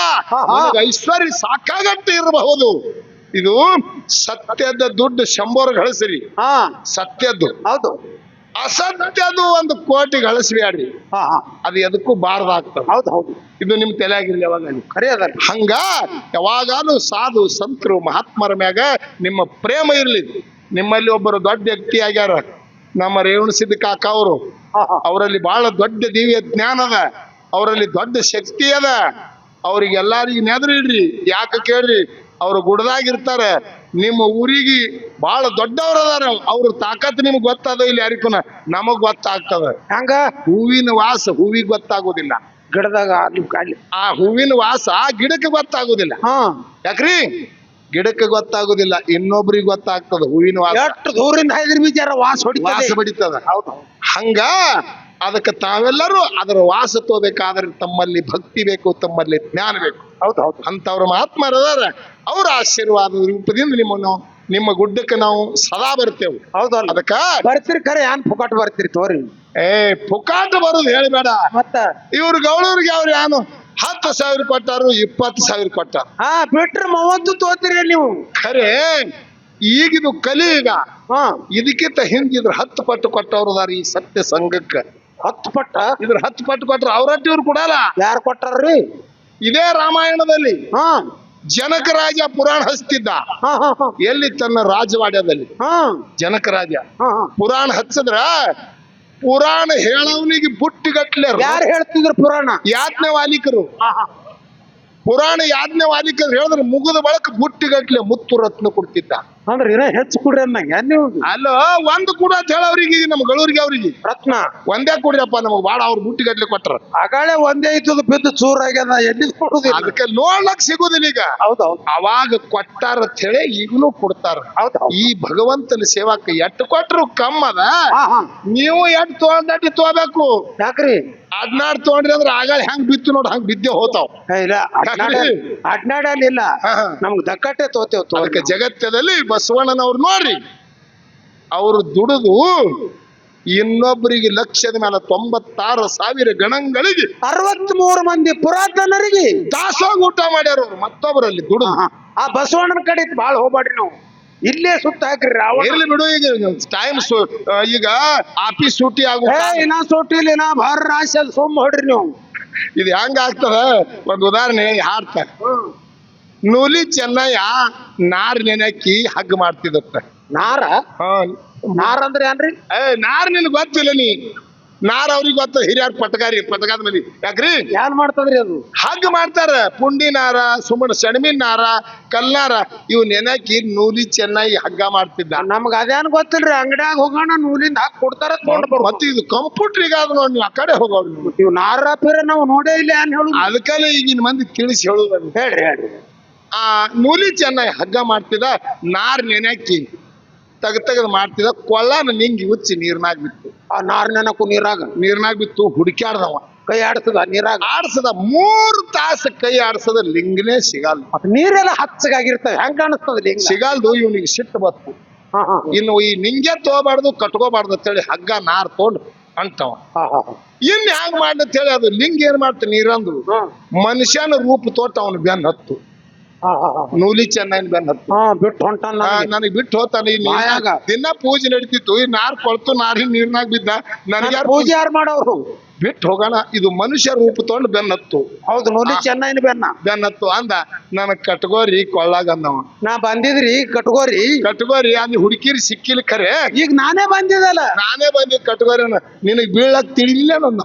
ಐಶ್ವರ್ಯ ಸಾಕಾಗಟ್ಟೆ ಇರಬಹುದು. ಇದು ಸತ್ಯದ ದುಡ್ಡು ಶಂಬೋರ್ ಗಳಿಸ್ರಿ. ಹಾ. ಸತ್ಯದ್ದು. ಹೌದು. ಅಸತ್ಯದು ಒಂದು ಕೋಟಿ ಗಳಿಸ್ಬೇಡ್ರಿ. ಹಾ ಹಾ. ಅದು ಎದಕ್ಕೂ ಬಾರದಾಗ್ತದ. ಹೌದು ಹೌದು. ಇದು ನಿಮ್ ತಲೆಯಾಗಿರ್ಲಿ ಯಾವಾಗ ಖರೆ ಅದ ಹಂಗ ಯಾವಾಗಾನು ಸಾಧು ಸಂತರು ಮಹಾತ್ಮರ ಮ್ಯಾಗ ನಿಮ್ಮ ಪ್ರೇಮ ಇರ್ಲಿ. ನಿಮ್ಮಲ್ಲಿ ಒಬ್ಬರು ದೊಡ್ಡ ವ್ಯಕ್ತಿ ಆಗ್ಯಾರ. ನಮ್ಮ ರೇವಣ ಸಿದ್ಧ ಕಾಕ ಅವರು. ಅವರಲ್ಲಿ ಬಹಳ ದೊಡ್ಡ ದಿವ್ಯ ಜ್ಞಾನ ಅದ. ಅವರಲ್ಲಿ ದೊಡ್ಡ ಶಕ್ತಿ ಅದ. ಅವ್ರಿಗೆಲ್ಲಾರಿಗೆ ನೆದ್ರಿಡ್ರಿ. ಯಾಕೆ ಕೇಳ್ರಿ? ಅವ್ರು ಗುಡ್ದಾಗಿರ್ತಾರ ನಿಮ್ಮ ಊರಿಗೆ ಬಹಳ ದೊಡ್ಡವ್ರ ಅದಾರ. ಅವ್ರ ತಾಕತ್ ನಿಮ್ಗೆ ಗೊತ್ತದ ಇಲ್ಲಿ ಯಾರಿಗೂ ನಮಗ್ ಗೊತ್ತಾಗ್ತದ. ಹಂಗ? ಹೂವಿನ ವಾಸ ಹೂವಿಗೆ ಗೊತ್ತಾಗೋದಿಲ್ಲ. ಗಿಡದಾಗ ಆ ಹೂವಿನ ವಾಸ ಆ ಗಿಡಕ್ಕೆ ಗೊತ್ತಾಗೋದಿಲ್ಲ. ಹಾ. ಯಾಕ್ರಿ? ಗಿಡಕ್ಕೆ ಗೊತ್ತಾಗೋದಿಲ್ಲ. ಇನ್ನೊಬ್ರಿಗೆ ಗೊತ್ತಾಗ್ತದ ಹೂವಿನ ವಾಸ. ಎಷ್ಟು ದೂರಿಂದ ಹೈದ್ರ ಬೀಜಾರ ವಾಸ ಹೊಡಿತದ. ವಾಸ ಬಡಿತದ ಹೌದು. ಹಂಗ ಅದಕ್ಕೆ ತಾವೆಲ್ಲರೂ ಅದರ ವಾಸ ತೋಬೇಕಾದ್ರೆ ತಮ್ಮಲ್ಲಿ ಭಕ್ತಿ ಬೇಕು ತಮ್ಮಲ್ಲಿ ಜ್ಞಾನ ಬೇಕು. ಹೌದು ಹೌದು. ಅಂತವ್ರ ಮಹಾತ್ಮರದಾರ ಅವರ ಆಶೀರ್ವಾದ ರೂಪದಿಂದ ನಿಮ್ಮನ್ನು ನಿಮ್ಮ ಗುಡ್ಡಕ್ಕೆ ನಾವು ಸದಾ ಬರ್ತೇವೆ ಹೌದಲ್ಲ ಅದಕ್ಕ ಬರ್ತೀರಿ ಖರೆ ಏನ್ ಪುಕಾಟ್ ಬರ್ತೀರಿ ತೋರಿ. ಏ ಪುಕಾಟ ಬರೋದು ಹೇಳಬೇಡ ಮತ್ತ? ಇವ್ರು ಗೌಳೂರಿಗೆ ಅವ್ರು ಏನು ಹತ್ತು ಸಾವಿರ ಕೊಟ್ಟಾರು ಇಪ್ಪತ್ತು ಸಾವಿರ ಕೊಟ್ಟಾರ. ಹಾ ಬಿಟ್ರೆ ಮೂವತ್ತು ತೋತೀರಿ ನೀವು. ಖರೆ ಈಗಿದು ಈಗ. ಹಾ. ಇದಕ್ಕಿಂತ ಹಿಂದಿದ್ರ ಹತ್ತು ಪಟ್ಟು ಕೊಟ್ಟವ್ರು ಅದಾರ ಈ ಸತ್ಯ ಸಂಘಕ್ಕೆ. ಹತ್ತು ಪಟ್ಟ? ಇದ್ರ ಹತ್ತು ಪಟ್ಟು ಕೊಟ್ರ ಅವ್ರಟ್ಟಿ ಇವ್ರು ಕೊಡಲ್ಲ. ಯಾರು ಕೊಟ್ಟಾರ್ರಿ? ಇದೇ ರಾಮಾಯಣದಲ್ಲಿ ಹಾ. ಜನಕ ರಾಜ ಪುರಾಣ ಹಚ್ತಿದ್ದ. ಹಾ ಹಾ ಹಾ. ಎಲ್ಲಿ ತನ್ನ ರಾಜವಾಡ್ಯದಲ್ಲಿ? ಹಾ. ಜನಕ ರಾಜ. ಹಾ ಹಾ. ಪುರಾಣ ಹಚ್ಚದ್ರ ಪುರಾಣ ಹೇಳವನಿಗೆ ಬುಟ್ಟಿಗಟ್ಲೆ ಯಾರು ಹೇಳ್ತಿದ್ರು ಪುರಾಣ? ಯಾಜ್ಞ ವಾಲಿಕರು. ಹಾ ಹಾ. ಪುರಾಣ ಯಾಜ್ಞ ವಾಲಿಕರು ಹೇಳಿದ್ರೆ ಮುಗಿದ ಬಳಕ ಬುಟ್ಟಿಗಟ್ಲೆ ಮುತ್ತು ರತ್ನ ಕೊಡ್ತಿದ್ದ. ಅಂದ್ರೆ ಇರೋ ಹೆಚ್ಚು ಕೊಡ್ರಿ ಅನ್ನಂಗ ನೀವು? ಅಲ್ಲ ಒಂದು ಕೂಡ ಅಂತ ಹೇಳವ್ರಿಗೆ ನಮ್ಮ ಗಳೂರಿಗೆ ಅವ್ರಿಗೆ. ರತ್ನ. ಒಂದೇ ಕೊಡ್ರಿಯಪ್ಪ ನಮಗ್ ಬಾಳ ಅವ್ರು ಬುಟ್ಟಿಗಟ್ಲೆ ಕೊಟ್ರ. ಆಗಾಳೆ ಒಂದೇ ಇದ್ದದು ಬಿದ್ದು ಚೂರ್ ಆಗ್ಯದ ಎಲ್ಲಿ ಕೊಡುದಿಲ್ಲ? ಅದಕ್ಕೆ ನೋಡ್ಲಕ್ ಸಿಗುದಿಲ್ಲ ಈಗ. ಹೌದು ಹೌದು ಅವಾಗ ಕೊಟ್ಟಾರ ಅಂತ ಹೇಳಿ ಈಗಲೂ ಕೊಡ್ತಾರ. ಹೌದು ಈ ಭಗವಂತನ ಸೇವಾಕ ಎಟ್ಟು ಕೊಟ್ರು ಕಮ್ಮದ ನೀವು ಎಟ್ ತೋಂದಟ್ಟಿ ತೋಬೇಕು ಯಾಕ್ರಿ? ಹದ್ನಾಡ್ ತಗೊಂಡ್ರಿ ಅಂದ್ರೆ ಆಗಾಳೆ ಹೆಂಗ್ ಬಿತ್ತು ನೋಡ್ ಹಂಗ್ ಬಿದ್ದೆ ಹೋತಾವ್. ಇಲ್ಲ ಅಡ್ನಾಡಲ್ಲಿ ಇಲ್ಲ. ಹಾ, ಹಾ. ನಮ್ಗ್ ದಕ್ಕಟ್ಟೆ ತೋತೇವ್ ಅದಕ್ಕೆ ಜಗತ್ತದಲ್ಲಿ ಬಸವಣ್ಣನವ್ರು ನೋಡ್ರಿ. ಅವರು ದುಡಿದು ಇನ್ನೊಬ್ಬರಿಗೆ ಲಕ್ಷದ ಮೇಲೆ ತೊಂಬತ್ತಾರು ಸಾವಿರ ಗಣಗಳಿಗೆ ಅರವತ್ ಮೂರು ಮಂದಿ ಪುರಾತನರಿಗೆ ದಾಸೋಗ ಊಟ ಮಾಡ್ಯಾರ ಅವ್ರು ಮತ್ತೊಬ್ಬರಲ್ಲಿ ದುಡಿದು. ಆ ಬಸವಣ್ಣನ ಕಡೆ ಬಾಳ ಹೋಗ್ಬೇಡ್ರಿ ನಾವು. ಇಲ್ಲೇ ಸುತ್ತ ಹಾಕ್ರಿ ರಾವಣ. ಇರ್ಲಿ ಬಿಡು ಈಗ ಟೈಮ್ ಈಗ ಆಫೀಸ್ ಸೂಟಿ ಆಗು ಏ ಇನ್ನ ಸೊಟ್ಟಿಲ್ ಇನ್ನ ಭಾರ ರಾಶಿ ಅದ್ ಹೊಡ್ರಿ ನೀವು. ಇದು ಹೆಂಗ ಆಗ್ತದ? ಒಂದು ಉದಾಹರಣೆ ಹಾಡ್ತ. ನೂಲಿ ಚೆನ್ನಯ್ಯ ನಾರ್ ನೆನಕಿ ಹಗ್ ಮಾಡ್ತಿದತ್ತ ನಾರ? ಹಾ. ನಾರ ಅಂದ್ರೆ ಏನ್ರಿ? ಏ ನಾರ್ ನಿನ್ ಗೊತ್ತಿಲ್ಲ ನೀ. ನಾರ್ ಅವ್ರಿಗೆ ಗೊತ್ತ ಹಿರಿಯರ್ ಪಟಗಾರಿ ಪಟಗಾದ ಮಂದಿ ಯಾಕ್ರಿ? ಏನ್ ಮಾಡ್ತದ್ರಿ ಅದು? ಹಗ್ ಮಾಡ್ತಾರ. ಪುಂಡಿ ನಾರ ಸುಮ್ಮನೆ ಸೆಣಬಿನ ನಾರ ಕಲ್ನಾರ ಇವ್ ನೆನಕಿ ನೂಲಿ ಚೆನ್ನಾಗಿ ಹಗ್ಗ ಮಾಡ್ತಿದ್ದ. ನಮ್ಗ ಅದೇನ್ ಗೊತ್ತಿಲ್ರಿ ಅಂಗಡ್ಯಾಗ ಹೋಗೋಣ ನೂಲಿಂದ ಹಾಕಿ ಕೊಡ್ತಾರ ಮತ್ತೆ ಇದು ಕಂಪ್ಯೂಟರ್ ಆದ ನೋಡಿ ನೀವು ಆ ಕಡೆ ಹೋಗೋಣ ನೀವು. ಇವ್ ನಾರ ಪೀರ ನಾವು ನೋಡೇ ಇಲ್ಲ ಏನ್ ಹೇಳುದು? ಅದಕ್ಕಲ್ಲೇ ಈಗಿನ ಮಂದಿ ತಿಳಿಸಿ ಹೇಳುದು ಹೇಳ್ರಿ ಹೇಳ್ರಿ. ಆ ನೂಲಿ ಚೆನ್ನಾಗಿ ಹಗ್ಗ ಮಾಡ್ತಿದ ನಾರ್ ನೆನೆಕ್ಕಿ ತಗ ತೆಗೆದು ಮಾಡ್ತಿದ ಕೊಳ್ಳನ ನಿಂಗಿ ಉಚ್ಚಿ ನೀರ್ನಾಗ ಬಿತ್ತು. ಆ ನಾರ್ ನೆನಕು ನೀರಾಗ? ನೀರ್ನಾಗ ಬಿತ್ತು ಹುಡುಕ್ಯಾಡ್ದವ. ಕೈ ಆಡ್ಸದ ನೀರಾಗ? ಆಡ್ಸದ ಮೂರು ತಾಸು ಕೈ ಆಡ್ಸದ ಲಿಂಗನೇ ಸಿಗಲ್ಲ ಮತ್ತ್ ನೀರೆಲ್ಲ ಹಚ್ಚಗಾಗಿರ್ತವೆ ಹೆಂಗ್ ಕಾಣಿಸ್ತದ ಲಿಂಗ? ಸಿಗಲ್ದು ಇವನಿಗೆ ಸಿಟ್ಟು ಬತ್ತು. ಹಾ ಹಾ. ಇನ್ನು ಈ ನಿಂಗೆ ತಗೋಬಾರ್ದು ಕಟ್ಕೋಬಾರ್ದು ಅಂತೇಳಿ ಹಗ್ಗ ನಾರ್ ತಗೊಂಡು ಅಂತವ ಹಾ ಹಾ ಇನ್ ಹ್ಯಾಂಗ್ ಮಾಡ್ದ ಅಂತೇಳಿ ಅದು ಲಿಂಗ ಏನ್ ಮಾಡ್ತ ನೀರಂದು? ಹಾ. ಮನುಷ್ಯನ ರೂಪ ತೋಟ ಅವನು ಬೆನ್ ಹತ್ತು. ನೂಲಿ ಚೆನ್ನಾಗಿ ಬೆನ್ ಹತ್ತು. ಹಾ ಬಿಟ್ಟು ಹೊಂಟಾನ ನನಗೆ ಬಿಟ್ಟು ಹೋತಾನೆ ಈ ನೀರ್ನಾಗ. ಮಾಯಾಗ. ದಿನ ಪೂಜೆ ನಡೀತಿತ್ತು. ಈ ನಾರ್ ಕೊಳ್ತು ನಾರಿನ ನೀರ್ನಾಗ ಬಿದ್ದ. ನನಗೆ ನನ್ ಪೂಜೆ ಯಾರು ಮಾಡೋರು? ಬಿಟ್ಟು ಹೋಗೋಣ ಇದು ಮನುಷ್ಯ ರೂಪ ತಗೊಂಡು ಬೆನ್ನತ್ತು ಹೌದು ನೂಲಿ ಚೆನ್ನೈನ ಬೆನ್ನ. ಬೆನ್ನತ್ತು ಅಂದ. ನನ್ ಕಟ್ಗೋರಿ ಕೊಳ್ಳಾಗ ಅಂದವ. ನಾ ಬಂದಿದ್ರಿ ಕಟ್ಗೋರಿ. ಕಟ್ಗೋರಿ ಅಲ್ಲಿ ಹುಡುಕಿರಿ ಸಿಕ್ಕಿಲ್ಲ ಖರೆ. ಈಗ ನಾನೇ ಬಂದಿದ್ದಲ್ಲ. ನಾನೇ ಬಂದಿದ್ ಕಟ್ಗೋರಿ ನಿನಗ್ ಬೀಳಕ್ ತಿಳಿಲಿಲ್ಲ ನನ್ನ.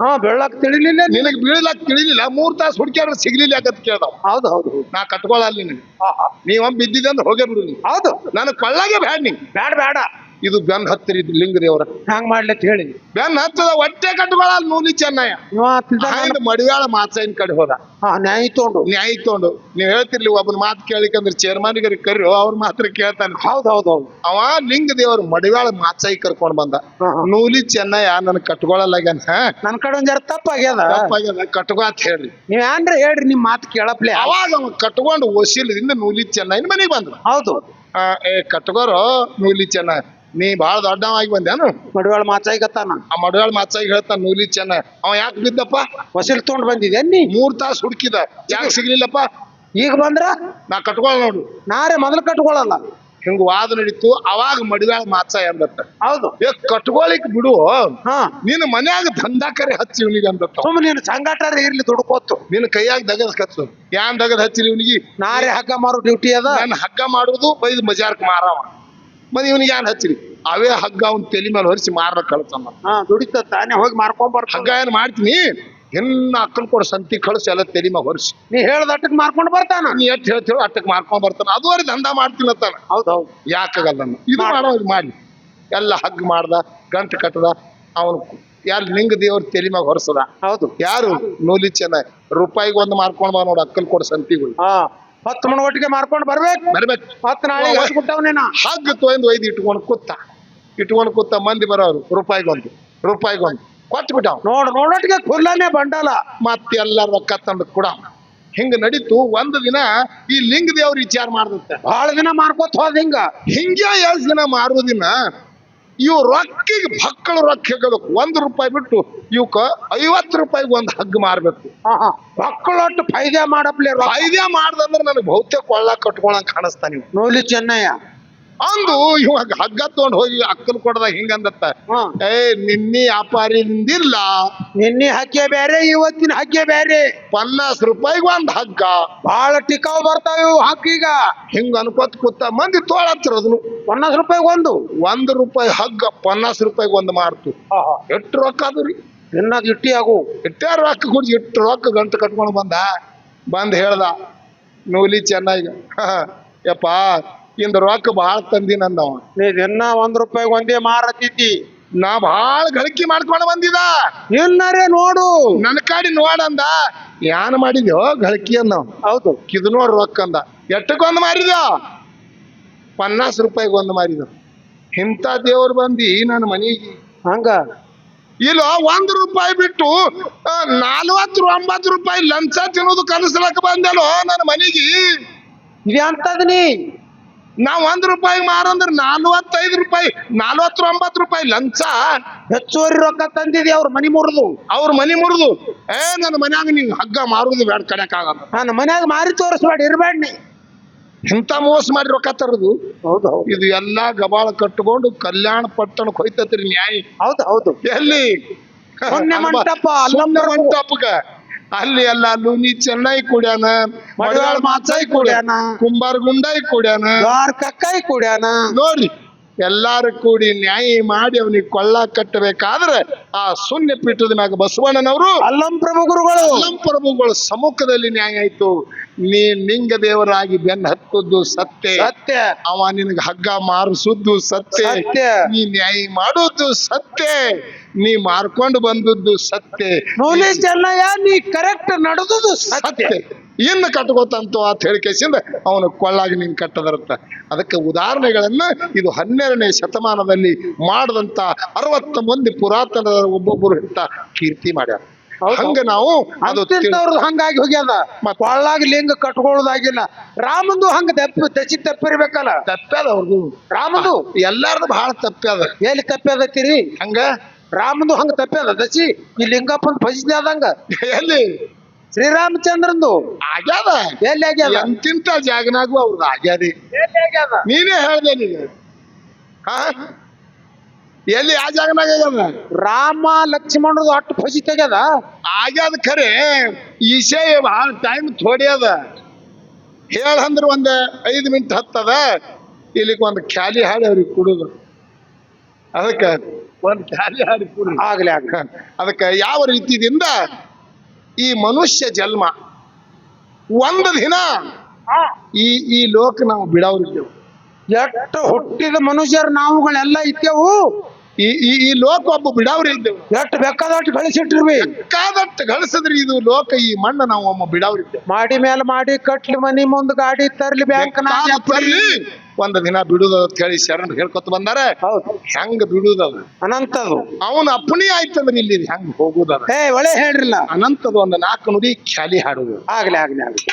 ಹಾ ಬೆಳ್ಳಕ್ ತಿಳಿಲಿಲ್ಲ ನಿನಗೆ ಬೀಳಕ್ ತಿಳಿಲಿಲ್ಲ ಮೂರ್ ತಾಸು ಹುಡುಕ್ಯಾರ ಸಿಗ್ಲಿಲ್ಲ ಯಾಕಂತ ಕೇಳ್ದವ ಹೌದು ಹೌದು ನಾ ಕಟ್ಕೊಳ್ಳಲ್ಲ ನಿನಗೆ. ಹಾ, ಹಾ. ನೀವ್ ಬಿದ್ದಿದ್ದೆ ಅಂದ್ರೆ ಹೋಗೇ ಬಿಡು ನೀ ಹೌದು. ನನಗ್ ಕೊಳ್ಳಾಗೆ ಬ್ಯಾಡ ನೀ ಬೇಡ ಬೇಡ ಇದು ಬೆನ್ ಹತ್ತಿರಿ ಲಿಂಗ ದೇವ್ರ ಹ್ಯಾಂಗ್ ಮಾಡ್ಲಿ ಅಂತ ಹೇಳಿ. ಬೆನ್ ಹತ್ತದ ಹೊಟ್ಟೆ ಕಟ್ಕೊಳ್ಳಲ್ಲ ನೂಲಿ ಚೆನ್ನಯ್ಯ. ಇವ ಹಾಯ್ದು ಮಡಿವಾಳ ಕಡೆ ಹೋದ. ಹಾ ನ್ಯಾಯ ತಗೊಂಡು. ನ್ಯಾಯ ತಗೊಂಡು. ನೀವ್ ಹೇಳ್ತಿರ್ಲಿ ಒಬ್ಬನ ಮಾತು ಕೇಳಿಕಂದ್ರೆ ಚೇರ್ಮನ್ಗರಿ ಕರಿ ಅವ್ರ ಮಾತ್ರ ಕೇಳ್ತಾನೆ. ಹೌದು ಹೌದು ಹೌದು ಅವ ಲಿಂಗ ದೇವ್ರ ಮಡಿವಾಳ ಮಾತ್ಸಾಯಿ ಕರ್ಕೊಂಡ್ ಬಂದ. ಹಾ, ಹಾ. ನೂಲಿ ಚೆನ್ನಯ್ಯ ನನ್ ಕಟ್ಕೊಳಲ್ಲಾಗ್ಯಾನ. ಹಾ. ನನ್ ಕಡೆ ಒಂದ್ ಜರ ತಪ್ಪಾಗ್ಯದ? ತಪ್ಪಾಗ್ಯದ ಕಟ್ಕೋ ಅಂತ ಹೇಳ್ರಿ. ನೀವ್ ಏನ್ರಿ ಹೇಳ್ರಿ ನಿಮ್ ಮಾತು ಕೇಳಪ್ಲೆ. ಅವಾಗ ಅವ ಕಟ್ಕೊಂಡು ಒಸಿಲದಿಂದ ನೂಲಿ ಚೆನ್ನಯ್ಯನ ಮನೆಗೆ ಬಂದ್ರು ಹೌದು. ಆ, ಏ ಕಟ್ಕೋರು ನೂಲಿ ಚೆನ್ನ ನೀ ಬಹಳ ದೊಡ್ಡವಾಗಿ ಬಂದ್ಯಾನು? ಮಾಚಾಯ್ ಮಾಚಾಯ್ಕತ್ತಾನ ಆ ಮಡುವಾಳ ಮಾಚಾಗಿ ಹೇಳ್ತಾನ ನೂಲಿ ಚೆನ್ನ. ಅವ ಯಾಕೆ ಬಿದ್ದಪ್ಪ? ವಸೀಲ್ ತಗೊಂಡ್ ಬಂದಿದೆ ನೀ? ಮೂರ್ ತಾಸು ಹುಡುಕಿದ. ಯಾಕೆ ಸಿಗ್ಲಿಲ್ಲಪ್ಪ? ಈಗ ಬಂದ್ರ? ನಾ ಕಟ್ಕೊಳ ನೋಡು. ನಾರೇ ಮೊದಲು ಕಟ್ಕೊಳಲ್ಲ. ಹಿಂಗ ವಾದ ನಡೀತು ಅವಾಗ ಮಡಿದಾಳ ಮಾಚಾಯ್ ಅಂದತ್ತ. ಹೌದು. ಕಟ್ಕೊಳಿಕ್ ಬಿಡು. ಹಾ. ನಿನ್ನ ಮನ್ಯಾಗ ದಂಧಾಕರೆ ಹಚ್ಚಿ ಇವನಿಗೆ ಅಂದತ್ತ. ಸುಮ್ಮನೆ ನೀನು ಸಂಘಟನೆ ಇರ್ಲಿ ದುಡ್ಕೋತು ನಿನ್ನ ಕೈಯಾಗ ದಗದ್ ಕತ್ತು. ಯಾನ್ ದಗದ್ ಹಚ್ಚಿರಿ ಇವನಿಗೆ? ನಾರೇ ಹಗ್ಗ ಮಾರೋ ಡ್ಯೂಟಿ ಅದ. ನಾನು ಹಗ್ಗ ಮಾಡುದು ಬೈದ್ ಮಜಾರ್ಕ್ ಮಾರವ. ಮತ್ತೆ ಇವನಿಗೆ ಯಾರು ಹಚ್ಚಿರಿ? ಅವೇ ಹಗ್ಗ ಅವ್ನ ತಲೆ ಮೇಲೆ ಹೊರಿಸಿ ಮಾರ ಕಳ್ಸಮ್ಮ. ಹಾ ದುಡಿತ ತಾನೇ ಹೋಗಿ ಮಾರ್ಕೊಂಡ್ ಹಗ್ಗ ಏನ್ ಮಾಡ್ತೀನಿ? ಹೆಣ್ಣ ಅಕ್ಕನ್ ಕೊಡ ಸಂತಿ ಕಳಿಸಿ ಎಲ್ಲ ತಲೆ ಮೇಲೆ ಹೊರಿಸಿ ನೀ ಹೇಳ್ದಟ್ಟಕ್ ಮಾರ್ಕೊಂಡ್ ಬರ್ತಾನ? ನೀ ಎಷ್ಟ್ ಹೇಳ್ತೇವೆ ಅಟ್ಟಕ್ ಮಾರ್ಕೊಂಡ್ ಬರ್ತಾನ. ಅದುವರೆ ದಂಧ ಮಾಡ್ತೀನಿ ಅಂತಾನ. ಹೌದೌದು ಹೌದು. ಯಾಕಾಗಲ್ಲ ನಾನು? ಇದು ಮಾಡೋದು ಮಾಡೋ ಮಾಡಿ. ಎಲ್ಲ ಹಗ್ಗ ಮಾಡ್ದ ಗಂಟು ಕಟ್ಟದ ಅವನು ಯಾರು ಲಿಂಗ ದೇವ್ರ ತಲೆ ಮ್ಯಾಗ ಹೊರಸದ ಹೌದು. ಯಾರು? ನೂಲಿ ಚೆನ್ನ. ರೂಪಾಯಿಗೆ ಒಂದು ಮಾರ್ಕೊಂಡ್ ಬಾ ನೋಡು ಅಕ್ಕಲ್ ಕೊಡ ಸಂತಿಗಳು. ಹಾ. ಹತ್ತು ಮಣ ಒಟ್ಟಿಗೆ ಮಾರ್ಕೊಂಡು ಬರ್ಬೇಕು. ಬರ್ಬೇಕು. ಹತ್ತು ನಾಳೆ ಕೊಟ್ಟವನೇನ ಹಗ್ಗ ತೊಂದು ಒಯ್ದು ಇಟ್ಕೊಂಡು ಕೂತ. ಇಟ್ಕೊಂಡು ಕೂತ ಮಂದಿ ಬರೋರು ರೂಪಾಯಿಗೊಂದು ರೂಪಾಯಿಗೊಂದು. ಬಿಟ್ಟಾವ ನೋಡ್ ನೋಡೋಟಿಗೆ ಖುಲ್ಲಾನೇ ಬಂಡಾಲ. ಮತ್ತೆಲ್ಲ ರೊಕ್ಕ ತಂದು ಕೊಡ. ಹಿಂಗ ನಡೀತು ಒಂದು ದಿನ ಈ ಲಿಂಗ ದೇವ್ರ ವಿಚಾರ ಮಾಡ್ದತ್ತೆ ಬಹಳ ದಿನ ಮಾರ್ಕೋತ ಹೋದ್ ಹಿಂಗ. ಹಿಂಗೆ ಎಷ್ಟ್ ದಿನ ಮಾರುದಿನ ಇವು ರೊಕ್ಕಿಗೆ ಮಕ್ಕಳು ರೊಕ್ಕ ಹೆಗಬೇಕು ಒಂದು ರೂಪಾಯಿ ಬಿಟ್ಟು ಇವಕ್ಕ ಐವತ್ತು ರೂಪಾಯಿಗೆ ಒಂದು ಹಗ್ಗ ಮಾರ್ಬೇಕು. ಹಾ ಹಾ. ಮಕ್ಕಳೊಟ್ಟು ಫೈದೆ ಮಾಡಪ್ಲೆ ಫೈದೆ ಮಾಡ್ದಂದ್ರೆ ನನಗೆ ಬಹುತೇಕ ಕೊಳ್ಳ ಕಟ್ಕೊಳಂಗ್ ಕಾಣಿಸ್ತಾನೆ ನೀವು. ನೋಲಿ ಚೆನ್ನಯ್ಯ. ಅಂದು ಇವಾಗ ಹಗ್ಗ ತಗೊಂಡ್ ಹೋಗಿ ಅಕ್ಕಲ್ ಕೊಡದ ಹಿಂಗಂದತ್ತ ಏ ನಿನ್ನೆ ವ್ಯಾಪಾರಿನಿಂದಿಲ್ಲ ನಿನ್ನೆ ಹಕ್ಕೆ ಬೇರೆ ಇವತ್ತಿನ ಹಕ್ಕೆ ಬೇರೆ ಪನ್ನಾಸ್ ರೂಪಾಯಿಗೆ ಒಂದ್ ಹಗ್ಗ. ಬಹಳ ಟಿಕಾವ್ ಬರ್ತಾವ ಇವು ಹಕ್ಕೀಗ ಹಿಂಗ ಅನ್ಕೋತ್ ಕೂತ ಮಂದಿ ತೋಳತ್ತಿರ ಅದನ್ನು ಪನ್ನಾಸ್ ರೂಪಾಯಿ ಒಂದು? ಒಂದ್ ರೂಪಾಯಿ ಹಗ್ಗ ಪನ್ನಾಸ್ ರೂಪಾಯಿಗೆ ಒಂದ್ ಮಾರ್ತು. ಎಷ್ಟು ರೊಕ್ಕ ಅದು ರೀ? ಇನ್ನದ್ ಇಟ್ಟಿ ಆಗು. ಎಷ್ಟೇ ರೊಕ್ಕ ಕುಡ್ದು ಇಟ್ಟು ರೊಕ್ಕ ಗಂಟು ಕಟ್ಕೊಂಡು ಬಂದ. ಬಂದ್ ಹೇಳ್ದ ನೂಲಿ ಚೆನ್ನಾಗಿ. ಯಪ್ಪ ಇಂದ ರೊಕ್ಕ ಭಾಳ ತಂದಿ ನಂದವ ನೀ ದಿನ ಒಂದ್ ರೂಪಾಯಿ ಒಂದೇ ಮಾರತಿದ್ದಿ ನಾ ಭಾಳ ಗಳಿಕೆ ಮಾಡ್ಕೊಂಡು ಬಂದಿದ. ಎಲ್ಲರೇ ನೋಡು. ನನ್ನ ಕಾಡಿ ನೋಡಂದ ಏನ್ ಮಾಡಿದ್ಯೋ ಗಳಿಕೆ ಅಂದ ಹೌದು. ಕಿದು ನೋಡ್ ರೊಕ್ಕ ಅಂದ. ಎಟ್ಟಕ್ಕೊಂದು ಮಾರಿದ ಪನ್ನಾಸ್ ರೂಪಾಯಿಗೆ ಒಂದು ಮಾರಿದ ಇಂಥ ದೇವ್ರು ಬಂದಿ ನನ್ನ ಮನೆಗೆ. ಹಂಗ? ಇಲ್ಲ ಒಂದ್ ರೂಪಾಯಿ ಬಿಟ್ಟು ನಲ್ವತ್ತು ಒಂಬತ್ತು ರೂಪಾಯಿ ಲಂಚ ತಿನ್ನೋದು ಕಲಿಸ್ಲಕ್ ಬಂದೆಲೋ ನನ್ನ ಮನೆಗೆ. ಇದೆ ಅಂತದ್ ನೀ ನಾ ಒಂದ್ ರೂಪಾಯಿ ಮಾರಂದ್ರ ನಲ್ವತ್ತೈದು ರೂಪಾಯಿ ನಲ್ವತ್ತೊಂಬತ್ತು ರೂಪಾಯಿ ಲಂಚ. ಹೆಚ್ಚುವರಿ ರೊಕ್ಕ ತಂದಿದಿ ಅವ್ರ ಮನಿ ಮುರಿದು. ಅವ್ರ ಮನಿ ಮುರಿದು. ಏ ನನ್ನ ಮನ್ಯಾಗ ನೀನ್ ಹಗ್ಗ ಮಾರುದು ಬೇಡ ಕಡ್ಯಾಕಾಗಲ್ಲ ನನ್ನ ಮನ್ಯಾಗ ಮಾರಿ ತೋರಿಸ್ಬೇಡಿ ಇರ್ಬೇಡ ನೀ. ಇಂಥ ಮೋಸ ಮಾಡಿ ರೊಕ್ಕ ತರದು. ಹೌದು ಹೌದು. ಇದು ಎಲ್ಲಾ ಗಬಾಳ ಕಟ್ಕೊಂಡು ಕಲ್ಯಾಣ ಪಟ್ಟಣಕ್ಕೆ ಹೋಯ್ತತ್ರಿ ನ್ಯಾಯ. ಹೌದು ಹೌದು. ಎಲ್ಲಿ? ಮಂಟಪ, ಮಂಟಪಕ್ಕ. ಅಲ್ಲಿ ಎಲ್ಲ ಲೂನಿ ಚೆನ್ನೈ ಕುಡ್ಯಾನ ಮಡಿವಾಳ ಮಾಚಾಯಿ ಕುಡ್ಯಾನ. ಕುಂಬಾರ ಗುಂಡಾಯಿ ಕುಡ್ಯಾನ ಕಕ್ಕಾಯಿ ಕುಡ್ಯಾನ ನೋಡ್ರಿ ಎಲ್ಲಾರು ಕೂಡಿ ನ್ಯಾಯ ಮಾಡಿ ಅವನಿಗೆ ಕೊಳ್ಳ ಕಟ್ಟಬೇಕಾದ್ರೆ ಆ ಶೂನ್ಯ ಪೀಠದ ಮ್ಯಾಗ ಬಸವಣ್ಣನವರು ಅಲ್ಲಂ ಪ್ರಭು ಗುರುಗಳು ಅಲ್ಲಂ ಪ್ರಭುಗಳು ಸಮ್ಮುಖದಲ್ಲಿ ನ್ಯಾಯ ಆಯ್ತು. ನೀ ನಿಂಗ ದೇವರಾಗಿ ಬೆನ್ನ ಹತ್ತದ್ದು ಸತ್ಯ. ಸತ್ಯ. ಅವ ನಿನಗ ಹಗ್ಗ ಮಾರಿಸುದ್ದು ಸತ್ಯ. ಸತ್ಯ. ನೀ ನ್ಯಾಯ ಮಾಡುದು ಸತ್ಯ. ನೀ ಮಾರ್ಕೊಂಡು ಬಂದದ್ದು ಸತ್ಯ. ನೂಲಿ ಚೆನ್ನಯ್ಯ ನೀ ಕರೆಕ್ಟ್ ನಡೆದುದು ಸತ್ಯ. ಸತ್ಯ. ಇನ್ನು ಕಟ್ಕೋತಂತು ಅಂತ ಹೇಳಿ ಕೇಸಿಂದ ಅವನು ಕೊಳ್ಳಾಗಿ ನೀನು ಕಟ್ಟದರತ್ತ. ಅದಕ್ಕೆ ಉದಾಹರಣೆಗಳನ್ನು ಇದು ಹನ್ನೆರಡನೇ ಶತಮಾನದಲ್ಲಿ ಮಾಡದಂತ ಅರವತ್ತ ಮಂದಿ ಪುರಾತನ ಒಬ್ಬೊಬ್ಬರು ಇಂತ ಕೀರ್ತಿ ಮಾಡ್ಯಾರ. ಹಂಗ ನಾವು ಅದು ತಿಂದವ್ರದ್ದು ಅಂತಿಂತವ್ರದ್ದು ಹಂಗಾಗಿ ಹೋಗ್ಯದ. ಮತ್ತ್? ಕೊಳ್ಳಾಗ ಲಿಂಗ ಕಟ್ಕೊಳ್ಳೋದಾಗಿಲ್ಲ. ರಾಮಂದು ಹಂಗ ದಪ್ಪ ದಚಿ ತಪ್ಪಿರ್ಬೇಕಲ್ಲ. ತಪ್ಪ್ಯಾದ ಅವ್ರದ್ದು ರಾಮಂದು? ಎಲ್ಲಾರ್ದು ಬಹಳ ತಪ್ಪ್ಯಾದ ಎಲ್ಲಿ ತಪ್ಪ್ಯಾದತ್ತೀರಿ ಹಂಗ? ರಾಮಂದು ಹಂಗ ತಪ್ಪ್ಯಾದ ದಚಿ ಈ ಲಿಂಗಪ್ಪನ ಭಜಿಸ್ನೆ ಆದಂಗ. ಎಲ್ಲಿ? ಶ್ರೀರಾಮಚಂದ್ರಂದು. ಆಗ್ಯಾದ? ಎಲ್ಲಿ ಆಗ್ಯಾದ? ಎಂತಿಂತ ಜಾಗನಾಗೂ ಅವ್ರದ್ದು ಆಗ್ಯಾದಿ. ಎಲ್ಲಿ ಆಗ್ಯದ? ನೀನೇ ಹೇಳ್ದೆ ನೀನು. ಹಾ? ಎಲ್ಲಿ ಆ ಜಾಗನಾಗ ಆಗ್ಯದ? ರಾಮ ಲಕ್ಷ್ಮಣರದು ಅಟ್ಟು ಫಸಿ ತೆಗ್ಯದ ಆಗ್ಯಾದ ಖರೆ. ಈಶೇ ಭಾಳ ಟೈಮ್ ಥೋಡಿ ಅದ. ಹೇಳಂದ್ರ ಒಂದ್ ಐದು ಮಿನಿಟ್ ಹತ್ತದ. ಇಲ್ಲಿಗೆ ಒಂದು ಖ್ಯಾಲಿ ಹಾಡಿ ಅವ್ರಿಗೆ ಕೊಡುದು. ಅದಕ್ಕೆ ಒಂದು ಖ್ಯಾಲಿ ಹಾಡಿ ಕುಡಿ. ಆಗ್ಲಿ ಆಗ್ಲಿ. ಅದಕ್ಕೆ ಯಾವ ರೀತಿಯಿಂದ ಈ ಮನುಷ್ಯ ಜನ್ಮ. ಒಂದು ದಿನ ಈ ಈ ಲೋಕ ನಾವು ಬಿಡೋರಿದ್ದೆವು. ಎಷ್ಟು ಹುಟ್ಟಿದ ಮನುಷ್ಯರು ನಾವುಗಳೆಲ್ಲ ಇದ್ದೇವು. ಈ ಈ ಈ ಲೋಕ ಒಬ್ಬ ಬಿಡಾವ್ರಿ ಇದ್ದೆವು ಎಷ್ಟು ಬೇಕಾದಷ್ಟು ಗಳಿಸಿಟ್ಟಿರ್ವಿ. ಬೇಕಾದಷ್ಟು ಗಳಿಸಿದ್ರಿ ಇದು ಲೋಕ ಈ ಮಣ್ಣು ನಾವು ಒಮ್ಮ ಬಿಡವ್ರಿದ್ದೇವೆ ಮಾಡಿ ಮೇಲೆ ಮಾಡಿ ಕಟ್ಲಿ ಮನಿ ಮುಂದ್ ಗಾಡಿ ತರ್ಲಿ ಬ್ಯಾಂಕ್ ಬೇಕಾದಲ್ಲಿ ಒಂದು ದಿನ ಬಿಡುದ ಅಂತ ಹೇಳಿ ಶರಣ್ ಹೇಳ್ಕೊತ ಬಂದಾರ. ಹೌದು. ಹೆಂಗ ಬಿಡುದದ? ಅನಂತದು. ಅವನ ಅಪ್ಪಣಿ ಆಯ್ತಂದ್ರೆ ಇಲ್ಲಿ ಹೆಂಗ್ ಹೋಗುದದ? ಏ ಒಳ್ಳೆ ಹೇಳ್ರಿಲ್ಲ. ಅನಂತದು ಒಂದ್ ನಾಲ್ಕು ನುಡಿ ಖ್ಯಾಲಿ ಹಾಡುದು. ಆಗ್ಲಿ ಆಗ್ಲಿ ಆಗ್ಲಿ.